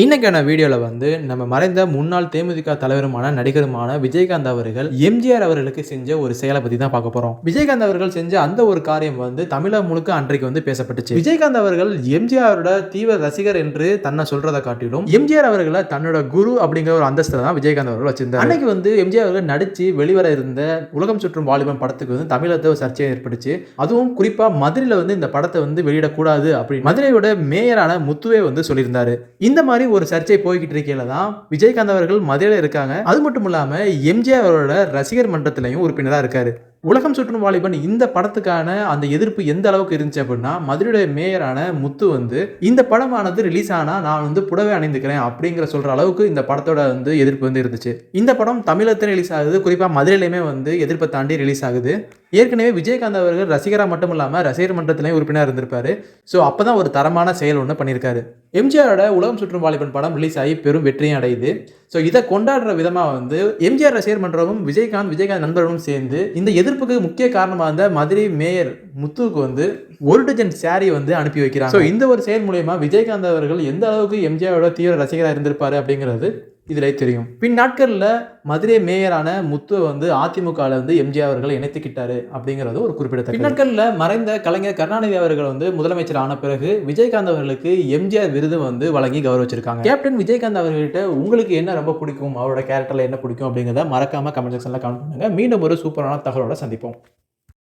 இன்னைக்கான வீடியோவில் வந்து நம்ம மறைந்த முன்னாள் தேமுதிக தலைவருமான நடிகருமான விஜயகாந்த் அவர்கள் எம்ஜிஆர் அவர்களுக்கு செஞ்ச ஒரு செயலை பற்றி தான் பார்க்க போகிறோம் விஜயகாந்த் அவர்கள் செஞ்ச அந்த ஒரு காரியம் வந்து தமிழக முழுக்க அன்றைக்கு வந்து பேசப்பட்டுச்சு. விஜயகாந்த் அவர்கள் எம்ஜிஆரோட தீவிர ரசிகர் என்று தன்னை சொல்றதை காட்டிலும் எம்ஜிஆர் அவர்களை தன்னோட குரு அப்படிங்கிற ஒரு அந்தஸ்தில் தான் விஜயகாந்த் அவர்கள் வச்சிருந்தார். அன்னைக்கு வந்து எம்ஜிஆர் அவர்கள் நடித்து வெளிவர இருந்த உலகம் சுற்றும் வாலிபன் படத்துக்கு வந்து தமிழகத்தை ஒரு சர்ச்சை ஏற்பட்டுச்சு. அதுவும் குறிப்பாக மதுரையில் வந்து இந்த படத்தை வந்து வெளியிடக்கூடாது அப்படின்னு மதுரையோட மேயரான முத்துவே வந்து சொல்லியிருந்தாரு. இந்த மாதிரி ஒரு சர்ச்சை போய்கிட்டு இருக்கையில தான் விஜயகாந்த் அவர்கள் மதுரையில் இருக்காங்க. அது மட்டும் இல்லாமல் எம்ஜிஆர் அவரோட ரசிகர் மன்றத்திலையும் உறுப்பினராக இருக்காரு. உலகம் சுற்றும் வாலிபன் இந்த படத்துக்கான அந்த எதிர்ப்பு எந்த அளவுக்கு இருந்துச்சு அப்படின்னா மதுரையுடைய மேயரான முத்து வந்து இந்த படமானது ரிலீஸ் ஆனால் நான் வந்து புடவை அணிந்துக்கிறேன் அப்படிங்கிற சொல்ற அளவுக்கு இந்த படத்தோட வந்து எதிர்ப்பு வந்து இருந்துச்சு. இந்த படம் தமிழகத்தில் ரிலீஸ் ஆகுது. குறிப்பாக மதுரையிலையுமே வந்து எதிர்ப்பை தாண்டி ரிலீஸ் ஆகுது. ஏற்கனவே விஜயகாந்த் அவர்கள் ரசிகராக மட்டும் இல்லாமல் ரசிகர் மன்றத்திலையும் உறுப்பினர் இருந்திருப்பார். ஸோ அப்போ தான் ஒரு தரமான செயல் ஒன்று பண்ணியிருக்காரு எம்ஜிஆரோட உலகம் சுற்றும் வாலிபன் படம் ரிலீஸ் ஆகி பெரும் வெற்றியும் அடையுது. ஸோ இதை கொண்டாடுற விதமாக வந்து எம்ஜிஆர் ரசிகர் மன்றமும் விஜயகாந்த் விஜயகாந்த் நண்பர்களும் சேர்ந்து இந்த எதிர்ப்புக்கு முக்கிய காரணமாக இருந்த மதுரை மேயர் முத்துவுக்கு வந்து ஒரு டஜன் சாரி வந்து அனுப்பி வைக்கிறாங்க. ஸோ இந்த ஒரு செயல் மூலயமா விஜயகாந்த் அவர்கள் எந்த அளவுக்கு எம்ஜிஆரோட தீவிர ரசிகராக இருந்திருப்பாரு அப்படிங்கிறது இதில் தெரியும். பின் நாட்களில் மதுரை மேயரான முத்துவை வந்து அதிமுகவில் வந்து எம்ஜிஆர் அவர்கள் இணைத்துக்கிட்டாரு அப்படிங்கிறது ஒரு குறிப்பிடத்தக்க பின் நாட்களில் மறைந்த கலைஞர் கருணாநிதி அவர்கள் வந்து முதலமைச்சர் ஆன பிறகு விஜயகாந்த் அவர்களுக்கு எம்ஜிஆர் விருது வந்து வழங்கி கௌரவிச்சிருக்காங்க. கேப்டன் விஜயகாந்த் அவர்கள்ட்ட உங்களுக்கு என்ன ரொம்ப பிடிக்கும்? அவரோட கேரக்டரில் என்ன பிடிக்கும் அப்படிங்கிறத மறக்காம கமெண்ட் செக்ஷனில் கமெண்ட் பண்ணுங்க. மீண்டும் ஒரு சூப்பரான தகவலோட சந்திப்போம்.